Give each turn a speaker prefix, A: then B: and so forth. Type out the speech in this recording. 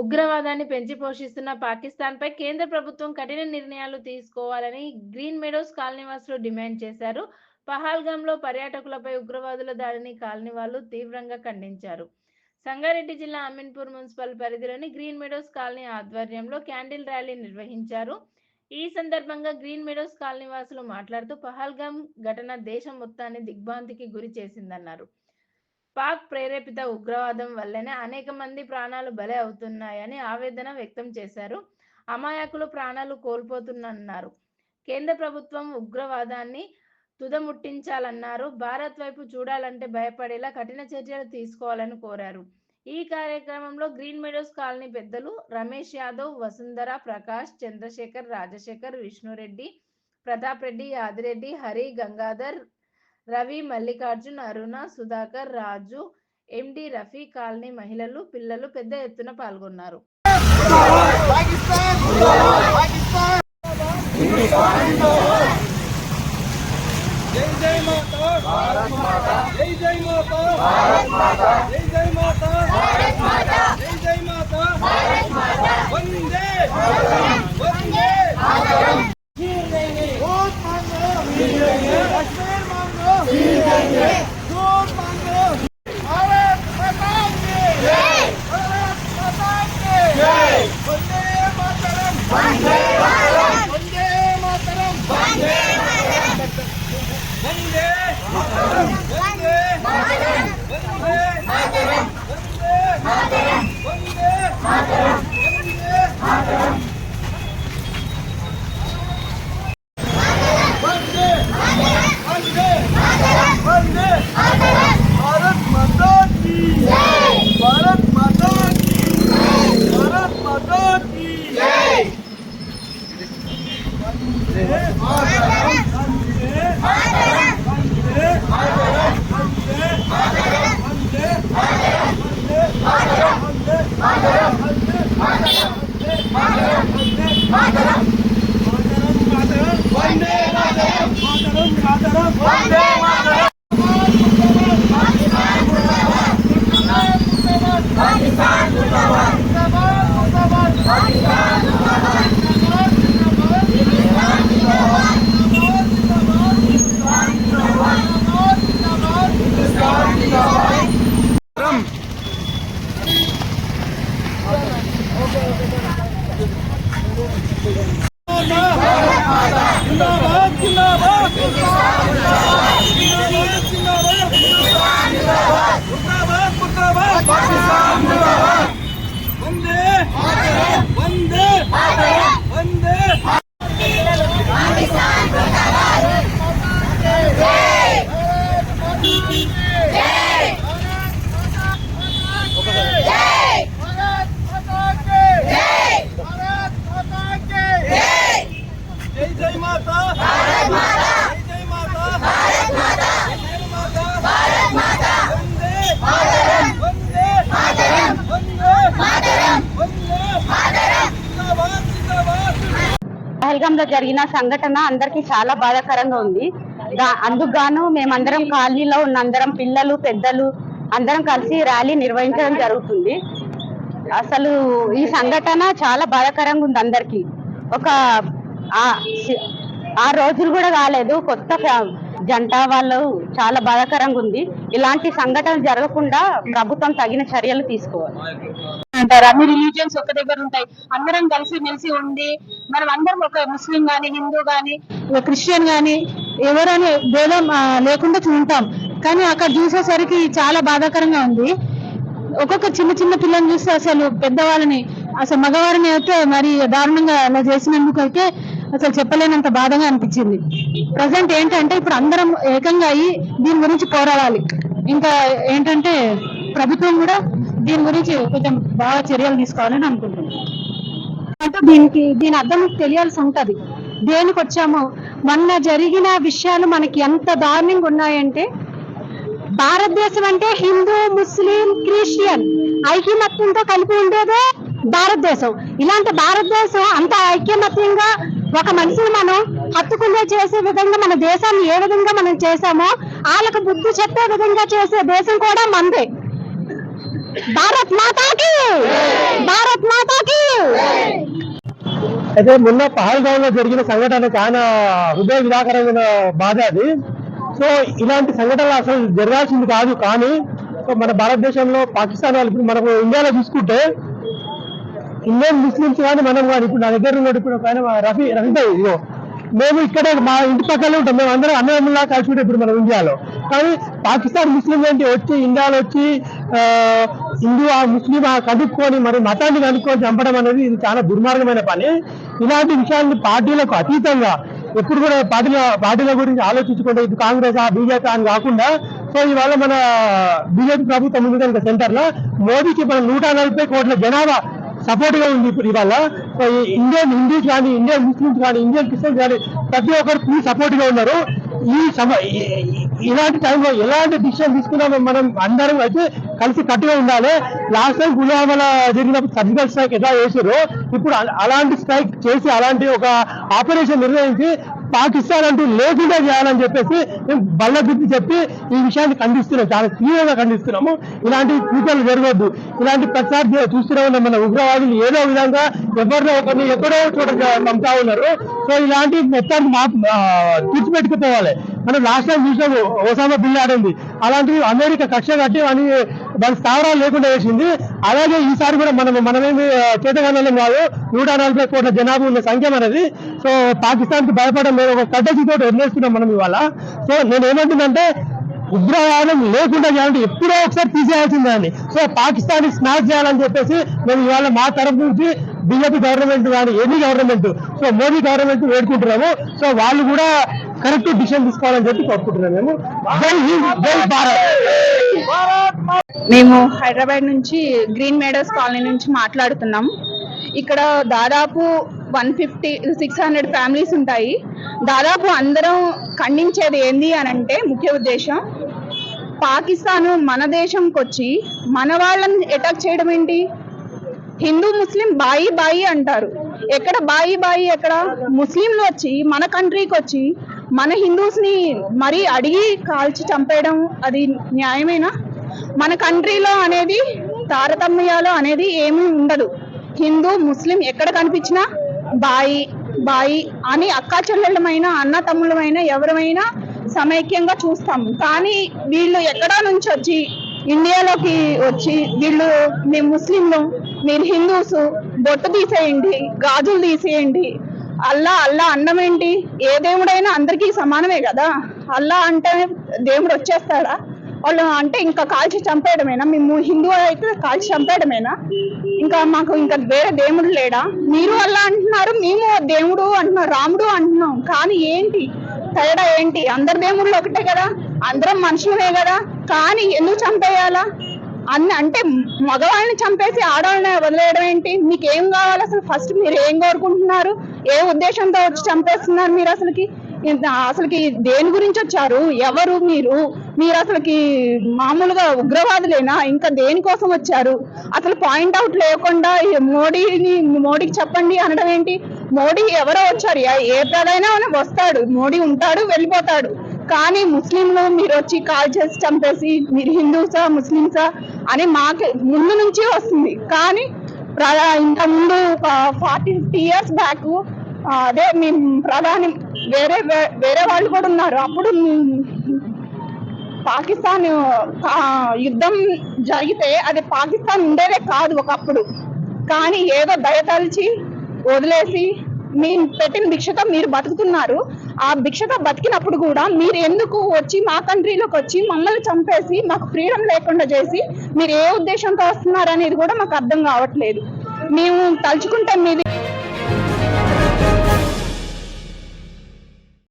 A: ఉగ్రవాదాన్ని పెంచి పోషిస్తున్న పాకిస్తాన్ పై కేంద్ర ప్రభుత్వం కఠిన నిర్ణయాలు తీసుకోవాలని గ్రీన్ మెడోస్ కాలనీవాసులు డిమాండ్ చేశారు. పహల్గాంలో పర్యాటకులపై ఉగ్రవాదుల దాడిని కాలనీవాళ్ళు తీవ్రంగా ఖండించారు. సంగారెడ్డి జిల్లా అమీన్పూర్ మున్సిపల్ పరిధిలోని గ్రీన్ మెడోస్ కాలనీ ఆధ్వర్యంలో క్యాండిల్ ర్యాలీ నిర్వహించారు. ఈ సందర్భంగా గ్రీన్ మెడోస్ కాలనీ వాసులు మాట్లాడుతూ పహల్గాం ఘటన దేశం మొత్తాన్ని దిగ్భ్రాంతికి గురి చేసిందన్నారు. పాక్ ప్రేరేపిత ఉగ్రవాదం వల్లనే అనేక మంది ప్రాణాలు బలి అవుతున్నాయని ఆవేదన వ్యక్తం చేశారు. అమాయకులు ప్రాణాలు కోల్పోతున్నారు కేంద్ర ప్రభుత్వం ఉగ్రవాదాన్ని తుదముట్టించాలన్నారు. భారత్ వైపు చూడాలంటే భయపడేలా కఠిన చర్యలు తీసుకోవాలని కోరారు. ఈ కార్యక్రమంలో గ్రీన్ మెడోస్ కాలనీ పెద్దలు రమేష్ యాదవ్ వసుంధర ప్రకాష్ చంద్రశేఖర్ రాజశేఖర్ విష్ణురెడ్డి ప్రతాప్ రెడ్డి యాదిరెడ్డి హరి గంగాధర్ రవి మల్లికార్జున్ అరుణ సుధాకర్ రాజు ఎండి రఫీ కాలనీ మహిళలు పిల్లలు పెద్ద ఎత్తున పాల్గొన్నారు
B: Yeah. Vande
C: పహల్గాంలో జరిగిన సంఘటన అందరికీ చాలా బాధాకరంగా ఉంది. అందుకుగాను అందుకు గాను మేమందరం కాలనీలో ఉన్న అందరం పిల్లలు పెద్దలు అందరం కలిసి ర్యాలీ నిర్వహించడం జరుగుతుంది. అసలు ఈ సంఘటన చాలా బాధాకరంగా ఉంది అందరికి. ఒక ఆ- రోజులు కూడా కాలేదు కొత్త ఫ్యా- జంట వాళ్ళు చాలా బాధాకరంగా ఉంది. ఇలాంటి సంఘటనలు జరగకుండా ప్రభుత్వం తగిన చర్యలు తీసుకోవాలి.
D: అంటారు? అన్ని రిలీజియన్స్ ఒక దగ్గర ఉంటాయి. అందరం కలిసి మెలిసి ఉండి మనం అందరం ఒక ముస్లిం గాని హిందూ గాని క్రిస్టియన్ గాని ఎవరని భేదం లేకుండా ఉంటాం. కానీ అక్కడ చూసేసరికి చాలా బాధాకరంగా ఉంది. ఒక్కొక్క చిన్న చిన్న పిల్లల్ని చూస్తే అసలు పెద్దవాళ్ళని అసలు మగవారిని అయితే మరి దారుణంగా అలా చేసినందుకు అయితే అసలు చెప్పలేనంత బాధగా అనిపించింది. ప్రజెంట్ ఏంటంటే ఇప్పుడు అందరం ఏకంగా అయ్యి దీని గురించి పోరాడాలి. ఇంకా ఏంటంటే ప్రభుత్వం కూడా దీని గురించి కొంచెం బాగా చర్యలు తీసుకోవాలని అనుకుంటున్నాను అంటే దీనికి దీని అర్థం తెలియాల్సి ఉంటది. దేనికి వచ్చామో? మొన్న జరిగిన విషయాలు మనకి ఎంత దారుణంగా ఉన్నాయంటే భారతదేశం అంటే హిందూ ముస్లిం క్రిస్టియన్ ఐక్యమత్యంతో కలిపి ఉండేదే భారతదేశం. ఇలాంటి భారతదేశం అంత ఐక్యమత్యంగా ఒక మనిషిని మనం హత్తుకుండా చేసే విధంగా మన దేశాన్ని ఏ విధంగా మనం చేశామో వాళ్ళకు బుద్ధి చెప్పే విధంగా చేసే దేశం కూడా మందే.
C: భారత్ మాతాకి! భారత్ మాతాకి!
E: అయితే మొన్న పహల్గామ్లో జరిగిన సంఘటన చాలా హృదయ విధాకరమైన బాధ అది. సో ఇలాంటి సంఘటనలు అసలు జరగాల్సింది కాదు కానీ సో మన భారతదేశంలో పాకిస్తాన్ వాళ్ళు ఇప్పుడు మనకు ఇండియాలో చూసుకుంటే ఇండియన్ ముస్లిమ్స్ కానీ మనం కానీ ఇప్పుడు నా దగ్గర ఉన్నాడు ఇప్పుడు ఒక ఆయన రఫీ రఫీ భాయ్ ఇదిగో. మేము ఇక్కడే మా ఇంటి పక్కనే ఉంటాం. మేము అందరం అన్నదమ్ములా కలిసి ఇప్పుడు మనం ఇండియాలో. కానీ పాకిస్తాన్ ముస్లిం ఏంటి? వచ్చి ఇండియాలో వచ్చి హిందూ ఆ ముస్లిం ఆ కనుక్కొని మరి మతాన్ని కనుక్కొని చంపడం అనేది ఇది చాలా దుర్మార్గమైన పని. ఇలాంటి విషయాన్ని పార్టీలకు అతీతంగా ఎప్పుడు కూడా పార్టీల పార్టీల గురించి ఆలోచించుకుంటే ఇది కాంగ్రెస్ ఆ బీజేపీ అని కాకుండా సో ఇవాళ మన బీజేపీ ప్రభుత్వం ఉంది కనుక సెంటర్లో మోదీకి మన నూట నలభై కోట్ల జనాభా సపోర్ట్గా ఉంది ఇప్పుడు ఇవాళ. ఇండియన్ హిందూస్ కానీ ఇండియన్ ముస్లిమ్స్ కానీ ఇండియన్ క్రిస్టియన్స్ కానీ ప్రతి ఒక్కరు ఫుల్ సపోర్ట్గా ఉన్నారు. ఈ సమ ఇలాంటి టైంలో ఎలాంటి డిసిషన్ తీసుకున్నామో మనం అందరం అయితే కలిసి కట్టుగా ఉండాలి. లాస్ట్ టైం పుల్వామాలో జరిగినప్పుడు సర్జికల్ స్ట్రైక్ ఎలా చేసారో ఇప్పుడు అలాంటి స్ట్రైక్ చేసి అలాంటి ఒక ఆపరేషన్ నిర్వహించి పాకిస్తాన్ అంటూ లేకుండా చేయాలని చెప్పేసి మేము బల్ల గుర్తి చెప్పి ఈ విషయాన్ని ఖండిస్తున్నాం. చాలా తీవ్రంగా ఖండిస్తున్నాము. ఇలాంటి కూతలు జరగద్దు. ఇలాంటి ప్రతిసారి చూ- చూస్తూనే ఉన్నాం మన ఉగ్రవాదులు ఏదో విధంగా ఎవరినో ఒకరిని ఎక్కడో చోట పంపుతా ఉన్నారు. సో ఇలాంటి మొత్తాన్ని మా తుడిచిపెట్టుకుపోవాలి మనం లాస్ట్ టైం చూసాము ఓసామా బిల్ ఆడింది అలాంటివి అమెరికా కక్ష కట్టి అని దాని స్థావరాలు లేకుండా వేసింది. అలాగే ఈసారి కూడా మనం మనమేమి చేతగానే కాదు నూట నలభై కోట్ల జనాభా ఉన్న సంఖ్య మనది. సో పాకిస్తాన్కి భయపడడం మేము ఒక కట్టసితో వదిలేస్తున్నాం మనం ఇవాళ. సో నేను ఏమంటుందంటే ఉగ్రవాదం లేకుండా చేయాలంటే ఎప్పుడో ఒకసారి తీసేయాల్సిందే దాన్ని సో పాకిస్తాన్ స్నాక్ చేయాలని చెప్పేసి మేము ఇవాళ మా తరఫు నుంచి బీజేపీ గవర్నమెంట్ కానీ ఎన్ని గవర్నమెంట్ సో మోదీ గవర్నమెంట్ వేడుకుంటున్నాము. సో వాళ్ళు కూడా కరెక్ట్ డిసిషన్ తీసుకోవాలని చెప్పి కోరుకుంటున్నాము మేము. జై హింద్ జై భారత్.
F: మేము హైదరాబాద్ నుంచి గ్రీన్ మేడర్స్ కాలనీ నుంచి మాట్లాడుతున్నాం. ఇక్కడ దాదాపు one fifty six hundred families ఉంటాయి. దాదాపు అందరం ఖండించేది ఏంది అని అంటే ముఖ్య ఉద్దేశం పాకిస్తాన్ మన దేశంకి వచ్చి మన వాళ్ళని అటాక్ చేయడం ఏంటి? హిందూ ముస్లిం బాయి బాయి అంటారు. ఎక్కడ బాయి బాయి ఎక్కడ ముస్లింలు వచ్చి మన కంట్రీకి వచ్చి మన హిందూస్ని మరీ అడిగి కాల్చి చంపేయడం అది న్యాయమేనా? మన కంట్రీలో అనేది తారతమ్యాలు అనేది ఏమీ ఉండదు. హిందూ ముస్లిం ఎక్కడ కనిపించినా బాయి బాయి అని అక్కా చెల్లెళ్ళమైన అన్న తమ్ముళ్ళమైన ఎవరమైనా సమైక్యంగా చూస్తాం. కానీ వీళ్ళు ఎక్కడా నుంచి వచ్చి ఇండియాలోకి వచ్చి వీళ్ళు మేము ముస్లింలు మీరు హిందూస్ బొట్టు తీసేయండి గాజులు తీసేయండి అల్లా అల్లా అన్నం ఏంటి? ఏ దేవుడైనా అందరికీ సమానమే కదా? అల్లా అంటే దేవుడు వచ్చేస్తాడా? వాళ్ళు అంటే ఇంకా కాల్చి చంపేయడమేనా? మేము హిందూ అయితే కాల్చి చంపేయడమేనా? ఇంకా మాకు ఇంకా వేరే దేవుడు లేడా? మీరు అల్లా అంటున్నారు మేము దేవుడు అంటున్నాం రాముడు అంటున్నాం. కానీ ఏంటి? తేడా ఏంటి? అందరి దేవుళ్ళు ఒకటే కదా? అందరం మనుషులే కదా? కానీ ఎందుకు చంపేయాలా? అన్ని అంటే మగవాళ్ళని చంపేసి ఆడవాళ్ళని వదిలేయడం ఏంటి? మీకు ఏం కావాలి అసలు? ఫస్ట్ మీరు ఏం కోరుకుంటున్నారు? ఏ ఉద్దేశంతో వచ్చి చంపేస్తున్నారు మీరు అసలుకి? అసలుకి దేని గురించి వచ్చారు? ఎవరు మీరు? మీరు అసలుకి మామూలుగా ఉగ్రవాదులేనా? ఇంకా దేనికోసం వచ్చారు? అసలు పాయింట్ అవుట్ లేకుండా మోడీని మోడీకి చెప్పండి అనడం ఏంటి? మోడీ ఎవరో వచ్చారు. ఏ- ఏ ప్రధాన వస్తాడు. మోడీ ఉంటాడు వెళ్ళిపోతాడు. కానీ ముస్లింలు మీరు వచ్చి కాల్ చేసి చంపేసి మీరు హిందూసా ముస్లింసా అని మాకు ముందు నుంచి వస్తుంది. కానీ ప్రధా ఇంత ముందు ఫార్టీ ఫిఫ్టీ ఇయర్స్ బ్యాక్ అదే మీ ప్రధాని వేరే వే- వేరే వాళ్ళు కూడా ఉన్నారు. అప్పుడు పాకిస్తాన్ యుద్ధం జరిగితే అది పాకిస్తాన్ ఉండేదే కాదు ఒకప్పుడు. కానీ ఏదో దయతలిచి వదిలేసి మీ పెట్టిన భిక్షతో మీరు బతుకుతున్నారు. ఆ భిక్షగా బతికినప్పుడు కూడా మీరు ఎందుకు వచ్చి మా కంట్రీలోకి వచ్చి మమ్మల్ని చంపేసి మాకు ఫ్రీడమ్ లేకుండా చేసి మీరు ఏ ఉద్దేశంతో వస్తున్నారు అనేది కూడా మాకు అర్థం కావట్లేదు. మేము తలుచుకుంటే మీది